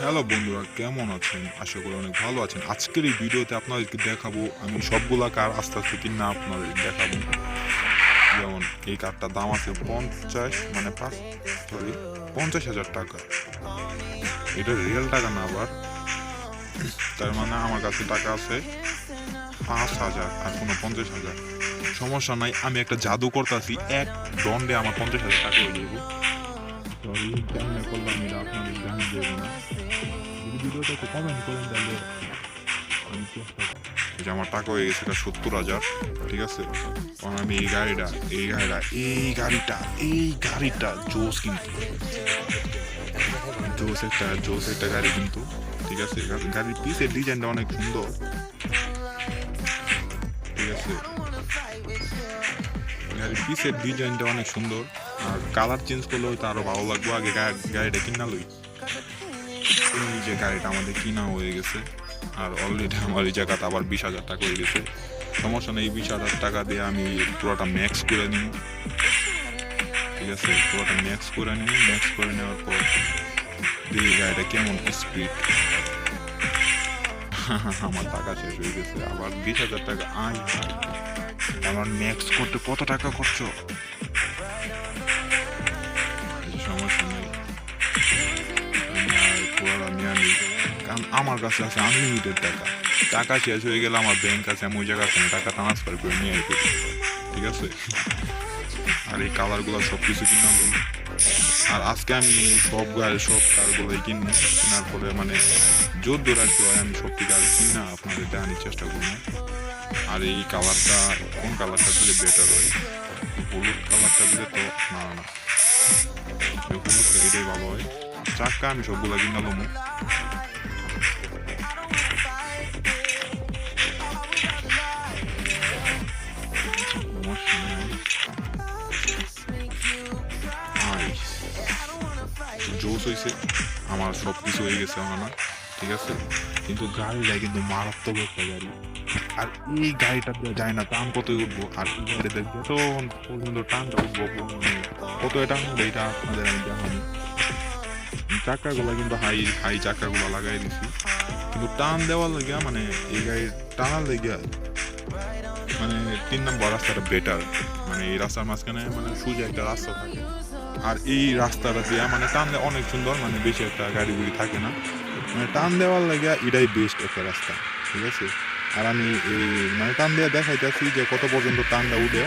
Hello বন্ধুরা, কেমন আছেন? আশা করি অনেক ভালো আছেন। আজকের এই ভিডিওতে আপনাদেরকে দেখাবো আমি সবগুলা কার আস্তে আস্তে কিনা আপনাদের দেখাবো। যেমন এই কারটার দাম আছে পঞ্চাশ মানে পাঁচ সরি পঞ্চাশ হাজার টাকা। এটা রিয়েল টাকা না আবার তার মানে আমার কাছে টাকা আছে পাঁচ হাজার আর কোনো পঞ্চাশ হাজার। সমস্যা নাই, আমি একটা জাদু করতেছি, এক দণ্ডে আমার পঞ্চাশ হাজার টাকা হয়ে যাব। করলাম এটা আপনাদের জানিয়ে দেবো না। ভিডিওটা একটু কমেন্ট করেন তাহলে আমি চেষ্টা। যে আমার টাকা হয়ে গেছে এটা সত্তর হাজার ঠিক আছে কারণ আমি এই গাড়িটা এই গাড়িটা এই গাড়িটা এই গাড়িটা জোস কিন্তু জোস একটা জোস একটা গাড়ি কিন্তু ঠিক আছে গাড়ির পিসের ডিজাইনটা অনেক সুন্দর ঠিক আছে গাড়ির পিসের ডিজাইনটা অনেক সুন্দর আর কালার চেঞ্জ করলে হয়তো আরও ভালো লাগবে আগে গাড়িটা কিনা লই এই যে গাড়িটা আমাদের কিনা হয়ে গেছে, আর অলরেডি আমার এই জায়গাটা আবার বিশ হাজার টাকা হয়ে গেছে। সমস্যা নেই, বিশ হাজার টাকা দিয়ে আমি পুরোটা ম্যাক্স করে নিই। ঠিক আছে, পুরোটা ম্যাক্স করে নিই। ম্যাক্স করে নেওয়ার পর দেখি গাড়িটা কেমন স্পিড আমার টাকা শেষ হয়ে গেছে। আবার বিশ হাজার টাকা, আয় আমার ম্যাক্স করতে কত টাকা খরচ? আমার কাছে আছে আনলিমিটেড টাকা। টাকা শেষ হয়ে গেলে আমার ব্যাংক আছে, আমি ওই জায়গা থেকে টাকা ট্রান্সফার করে নিয়ে আসব ঠিক আছে? আর এই কালারগুলো সব কিছু কিনলাম আর আজকে আমি সব গাড়ি সব কারগুলোই কিনবো। কেনার পরে মানে জোর দৌড় আর কি হয়, আমি সত্যি কার কিনা আপনাদের দেখানোর চেষ্টা করব। আর এই কালারটা কোন কালারটা দিলে বেটার হয়? হলুদ কালারটা দিলে তো না না। এই হলুদটা এটাই ভালো হয়। চাকা আমি সবগুলা কিনালাম জোস হয়েছে। আমার সব কিছু হয়ে গেছে আমার না ঠিক আছে? কিন্তু গাড়িটা কিন্তু মারাত্মক একটা গাড়ি। আর এই গাড়িটা যায় না, টান কত উঠবো? আর এই গাড়িতে যত পর্যন্ত টানটা উঠবো? কত এটা এইটা আপনাদের আমি দেখাবো। চাকাগুলো কিন্তু হাই হাই চাকাগুলো লাগাই দিছি। কিন্তু টান দেওয়ার লেগে মানে এই গাড়ির টানার লেগে মানে তিন নম্বর রাস্তাটা বেটার মানে এই রাস্তার মাঝখানে মানে সোজা একটা রাস্তা থাকে। আর এই রাস্তাটা দিয়ে মানে দেওয়া অনেক সুন্দর মানে বেশি একটা গাড়ি গুড়ি থাকে না। মানে টান দেওয়ার লাগে এটাই বেস্ট একটা রাস্তা, ঠিক আছে? আর আমি এই মানে টান দেওয়া দেখাইতেছি যে কত পর্যন্ত টানটা উঠে।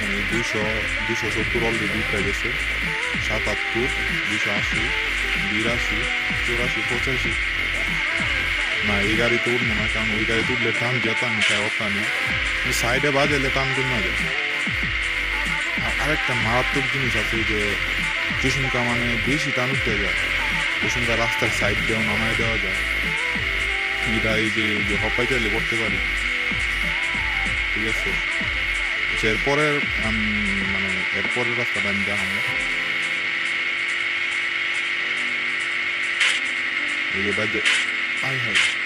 মানে দুশো দুশো সত্তর অলরেডি উঠে গেছে। সাতাত্তর দুশো আশি, বিরাশি, চুরাশি, পঁচাশি। না এই গাড়িতে উঠবো না কারণ ওই গাড়িতে উঠলে টান যেতাম তাই নেই সাইডে বাজালে টান আর আরেকটা মারাত্মক জিনিস আছে যে কুসুমকা মানে বেশি টান উঠতে যায় কুসুমকা রাস্তার সাইড দিয়েও নামায় দেওয়া যায়। এটা এই যে হপাই চাইলে করতে পারি। ঠিক আছে? আচ্ছা, এরপরের মানে এরপরের রাস্তাটা আমি দেখাবো। এই যে বাজে আই হাই